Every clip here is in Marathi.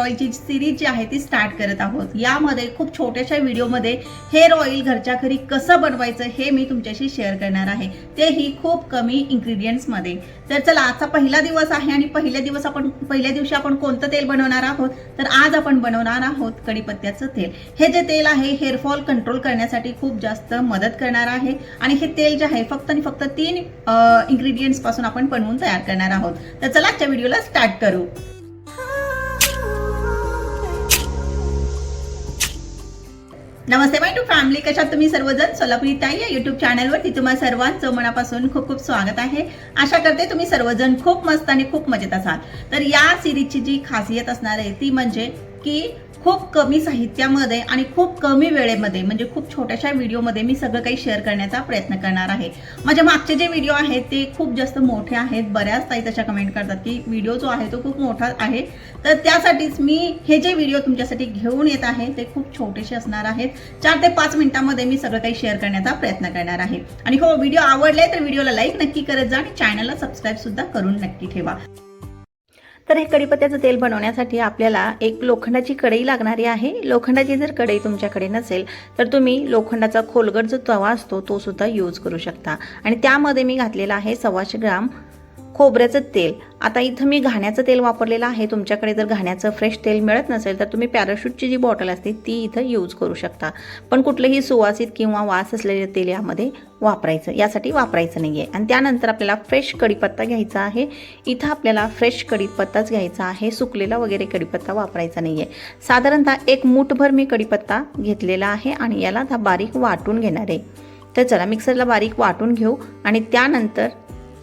ऑइलची सिरीज जी आहे ती स्टार्ट करत आहोत. यामध्ये खूप छोट्याशा व्हिडिओमध्ये हेअर ऑइल घरच्या घरी कसं बनवायचं हे मी तुमच्याशी शेअर करणार आहे. तेही खूप कमी इन्ग्रेडियंट्समध्ये तर चला आजचा पहिला दिवस आहे आणि पहिल्या दिवस आपण पहिल्या दिवशी आपण कोणतं तेल बनवणार आहोत? तर आज आपण बनवणार आहोत कढीपत्त्याचं तेल. हे जे तेल आहे हेअरफॉल कंट्रोल करण्यासाठी खूप जास्त मदत करणार आहे. आणि हे तेल जे आहे फक्त आणि फक्त तीन इंग्रेडियंट्सपासून आपण बनवून तयार करणार आहोत. तर चला आजच्या व्हिडिओला स्टार्ट करू. नमस्ते माय टू फॅमिली कशात तुम्ही सर्वजण? सोलापुरी ताई या युट्यूब चॅनलवरती तुम्हाला सर्वांचं मनापासून खूप खूप स्वागत आहे. आशा करते तुम्ही सर्वजण खूप मस्त आणि खूप मजेत असाल. तर या सिरीजची जी खासियत असणार आहे ती म्हणजे की खूप कमी साहित्यामध्ये आणि खूप कमी वेळेमध्ये म्हणजे खूप छोट्याशा व्हिडिओमध्ये मी सगळं काही शेअर करण्याचा प्रयत्न करणार आहे. माझ्या मागचे जे व्हिडिओ आहेत ते खूप जास्त मोठे आहेत. बऱ्याच ताई तशा कमेंट करतात की व्हिडिओ जो आहे तो खूप मोठा आहे. तर त्यासाठीच मी हे जे व्हिडिओ तुमच्यासाठी घेऊन येत आहे ते खूप छोटेसे असणार आहेत. चार ते पाच मिनिटांमध्ये मी सगळं काही शेअर करण्याचा प्रयत्न करणार आहे. आणि हो व्हिडिओ आवडले तर व्हिडिओला लाईक नक्की करत जा आणि चॅनलला सबस्क्राईब सुद्धा करून नक्की ठेवा. तर हे कढीपत्त्याचं तेल बनवण्यासाठी आपल्याला एक लोखंडाची कढई लागणारी आहे. लोखंडाची जर कढई तुमच्याकडे नसेल तर तुम्ही लोखंडाचा खोलगट जो तवा असतो तो सुद्धा यूज करू शकता. आणि त्यामध्ये मी घातलेला आहे सव्वाशे ग्राम खोबऱ्याचं तेल. आता इथं मी घाण्याचं तेल वापरलेलं आहे. तुमच्याकडे जर घाण्याचं फ्रेश तेल मिळत नसेल तर तुम्ही पॅराशूटची जी बॉटल असते ती इथं यूज करू शकता. पण कुठलंही सुवासित किंवा वास असलेलं तेल यामध्ये वापरायचं यासाठी वापरायचं नाही आहे आणि त्यानंतर आपल्याला फ्रेश कढीपत्ता घ्यायचा आहे. इथं आपल्याला फ्रेश कढीपत्ताच घ्यायचा आहे. सुकलेला वगैरे कढीपत्ता वापरायचा नाही आहे साधारणतः एक मूठभर मी कढीपत्ता घेतलेला आहे आणि याला आता बारीक वाटून घेणार आहे. तर चला मिक्सरला बारीक वाटून घेऊ आणि त्यानंतर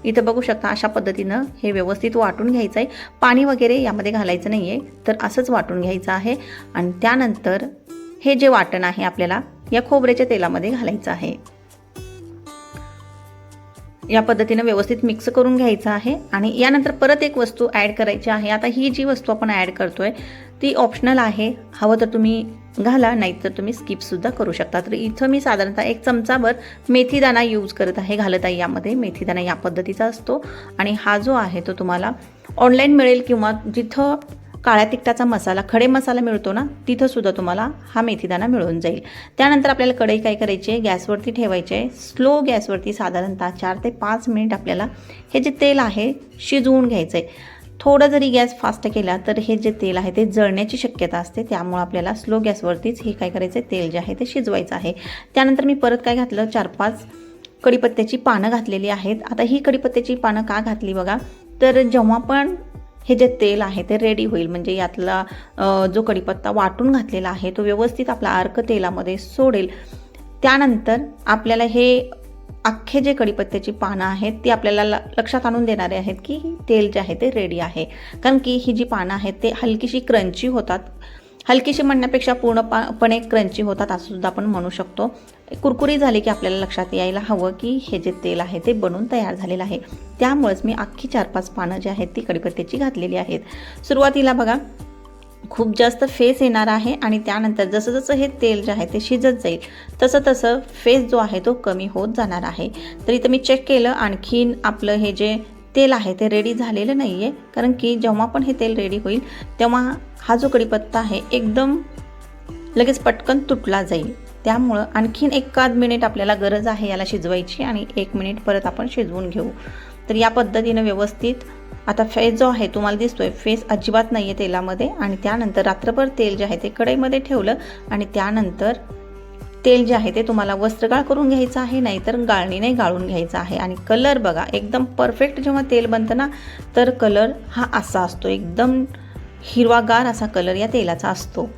इथं बघू शकता अशा पद्धतीनं हे व्यवस्थित वाटून घ्यायचं आहे पाणी वगैरे यामध्ये घालायचं नाही आहे तर असंच वाटून घ्यायचं आहे. आणि त्यानंतर हे जे वाटण आहे आपल्याला या खोबऱ्याच्या तेलामध्ये घालायचं आहे. या पद्धतीनं व्यवस्थित मिक्स करून घ्यायचं आहे. आणि यानंतर परत एक वस्तू ॲड करायची आहे. आता ही जी वस्तू आपण ॲड करतो आहे ती ऑप्शनल आहे. हवं तर तुम्ही घाला नाहीतर तुम्ही स्किपसुद्धा करू शकता. तर इथं मी साधारणतः एक चमचाभर मेथीदाणा यूज करत आहे घालत आहे यामध्ये. मेथीदाणा या पद्धतीचा असतो. आणि हा जो आहे तो तुम्हाला ऑनलाईन मिळेल किंवा जिथं काळ्या तिखटाचा मसाला खडे मसाला मिळतो ना तिथंसुद्धा तुम्हाला हा मेथीदाणा मिळून जाईल. त्यानंतर आपल्याला कढई काय करायची आहे? गॅसवरती ठेवायची आहे. स्लो गॅसवरती साधारणतः चार ते पाच मिनिट आपल्याला हे जे तेल आहे शिजवून घ्यायचं आहे थोडं जरी गॅस फास्ट केला तर हे जे तेल आहे ते जळण्याची शक्यता असते. त्यामुळे आपल्याला स्लो गॅसवरतीच हे काय करायचं आहे तेल जे आहे ते शिजवायचं आहे. त्यानंतर मी परत काय घातलं चार पाच कडीपत्त्याची पानं घातलेली आहेत. आता ही कढीपत्त्याची पानं का घातली बघा? तर जेव्हा पण हे जे तेल आहे ते रेडी होईल म्हणजे यातला जो कढीपत्ता वाटून घातलेला आहे तो व्यवस्थित आपला अर्क तेलामध्ये सोडेल. त्यानंतर आपल्याला हे अख्खे जे कढीपत्त्याची पानं आहेत ती आपल्याला ल- लक्षात आणून देणारे आहेत की तेल जे आहे ते रेडी आहे. कारण की ही जी पानं आहेत ते हलकीशी क्रंची होतात. हलकीशी म्हणण्यापेक्षा पूर्णपणे क्रंची होतात असं सुद्धा आपण म्हणू शकतो. कुरकुरी झाली की आपल्याला लक्षात यायला हवं की हे जे तेल आहे ते बनून तयार झालेलं आहे. त्यामुळेच मी अख्खी चार पाच पानं जी आहेत ती कढीपत्त्याची घातलेली आहेत. सुरुवातीला बघा खूप जास्त फेस येणार आहे आणि त्यानंतर जसं जसं हे तेल जे आहे ते शिजत जाईल तसं तसं फेस जो आहे तो कमी होत जाणार आहे. तर इथं मी चेक केलं आणखीन आपलं हे जे तेल आहे ते रेडी झालेलं नाही आहे कारण की जेव्हा पण हे तेल रेडी होईल तेव्हा हा जो कढीपत्ता आहे एकदम लगेच पटकन तुटला जाईल. त्यामुळं आणखीन एकाद मिनिट आपल्याला गरज आहे याला शिजवायची आणि एक मिनिट परत आपण शिजवून घेऊ. तर या पद्धतीनं व्यवस्थित आता फेस जो आहे तुम्हाला दिसतोय फेस अजिबात नाही आहे तेलामध्ये. आणि त्यानंतर रात्रभर तेल जे आहे ते कढईमध्ये ठेवलं. आणि त्यानंतर तेल जे आहे ते तुम्हाला वस्त्रगाळ करून घ्यायचं आहे नाहीतर गाळणीने गाळून घ्यायचं आहे. आणि कलर बघा एकदम परफेक्ट जेव्हा तेल बनतं ना तर कलर हा असा असतो. एकदम हिरवागार असा कलर या तेलाचा असतो.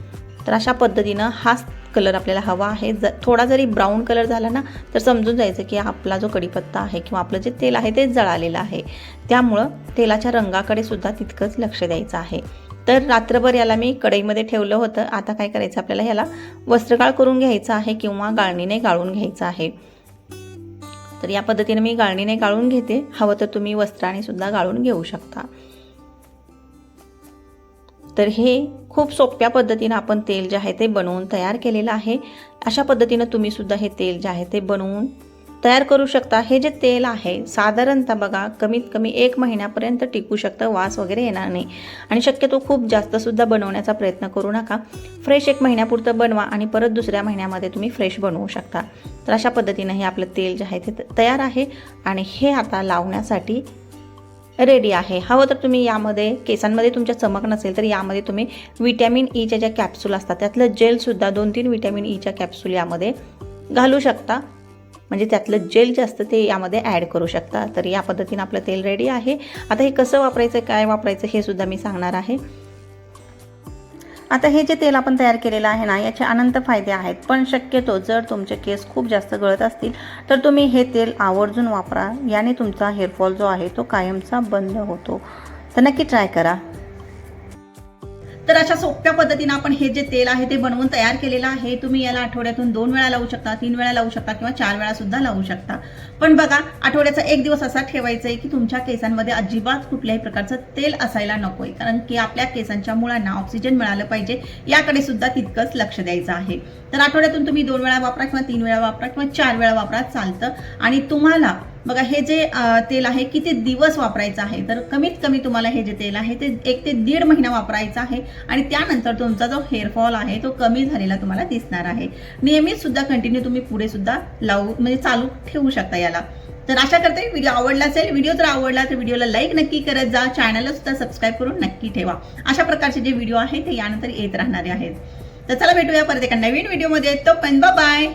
तर अशा पद्धतीनं हाच कलर आपल्याला हवा आहे. ज थोडा जरी ब्राऊन कलर झाला ना तर समजून जायचं की आपला जो कढीपत्ता आहे किंवा आपलं जे तेल आहे ते जळालेलं आहे. त्यामुळं तेलाच्या रंगाकडे सुद्धा तितकंच लक्ष द्यायचं आहे. तर रात्रभर याला मी कढईमध्ये ठेवलं होतं. आता काय करायचं? आपल्याला ह्याला वस्त्रगाळ करून घ्यायचं आहे किंवा गाळणीने गाळून घ्यायचं आहे. तर या पद्धतीने मी गाळणीने गाळून घेते. हवं तर तुम्ही वस्त्राने सुद्धा गाळून घेऊ शकता. तर हे खूप सोप्या पद्धतीनं आपण तेल जे आहे ते बनवून तयार केलेलं आहे. अशा पद्धतीनं तुम्हीसुद्धा हे तेल जे आहे ते बनवून तयार करू शकता. हे जे तेल आहे साधारणतः बघा कमीत कमी एक महिन्यापर्यंत टिकू शकतं वास वगैरे येणार नाही. आणि शक्यतो खूप जास्तसुद्धा बनवण्याचा प्रयत्न करू नका. फ्रेश एक महिन्यापुरतं बनवा आणि परत दुसऱ्या महिन्यामध्ये तुम्ही फ्रेश बनवू शकता. तर अशा पद्धतीनं हे आपलं तेल जे आहे ते त- तयार आहे. आणि हे आता लावण्यासाठी रेडी आहे. हवं तर तुम्ही यामध्ये केसांमध्ये तुमच्या चमक नसेल तर यामध्ये तुम्ही विटॅमिन ईच्या e ज्या कॅप्सूल असतात त्यातलं जेलसुद्धा दोन तीन विटॅमिन ईच्या कॅप्सूल यामध्ये घालू शकता. म्हणजे त्यातलं जेल जे असतं ते यामध्ये ॲड करू शकता. तर या पद्धतीनं आपलं तेल रेडी आहे. आता हे कसं वापरायचं काय वापरायचं हे सुद्धा मी सांगणार आहे. आता हे जे तेल आपण तयार केलेलं आहे ना याचे अनंत फायदे आहेत. पण शक्यतो जर तुमचे केस खूप जास्त गळत असतील तर तुम्ही हे तेल आवर्जून वापरा. याने तुमचा हेअरफॉल जो आहे तो कायमचा बंद होतो. तर नक्की ट्राय करा. तर अशा सोप्या पद्धतीनं आपण हे जे तेल आहे ते बनवून तयार केलेलं आहे. तुम्ही याला आठवड्यातून दोन वेळा लावू शकता तीन वेळा लावू शकता किंवा चार वेळा सुद्धा लावू शकता. पण बघा आठवड्याचा एक दिवस असा ठेवायचा आहे की तुमच्या केसांमध्ये अजिबात कुठल्याही प्रकारचं तेल असायला नकोय. कारण की आपल्या केसांच्या मुळांना ऑक्सिजन मिळालं पाहिजे याकडे सुद्धा तितकंच लक्ष द्यायचं आहे. तर आठवड्यातून तुम्ही दोन वेळा वापरा किंवा तीन वेळा वापरा किंवा चार वेळा वापरा चालतं. आणि तुम्हाला बघा हे जे तेल आहे किती दिवस वापरायचं आहे. तर कमीत कमी तुम्हाला हे जे तेल आहे ते एक ते दीड महिना वापरायचं आहे आणि त्यानंतर तुमचा जो हेअरफॉल आहे तो कमी झालेला तुम्हाला दिसणार आहे. नियमित सुद्धा कंटिन्यू तुम्ही पुढे सुद्धा लावू म्हणजे चालू ठेवू शकता याला. तर आशा करते व्हिडिओ आवडला असेल व्हिडिओ जर आवडला तर व्हिडिओला लाईक नक्की करत जा चॅनलला सुद्धा सबस्क्राईब करून नक्की ठेवा. अशा प्रकारचे जे व्हिडिओ आहेत ते यानंतर येत राहणारे आहेत. तर चला भेटूया परत एका नवीन व्हिडिओमध्ये. तो पण बाय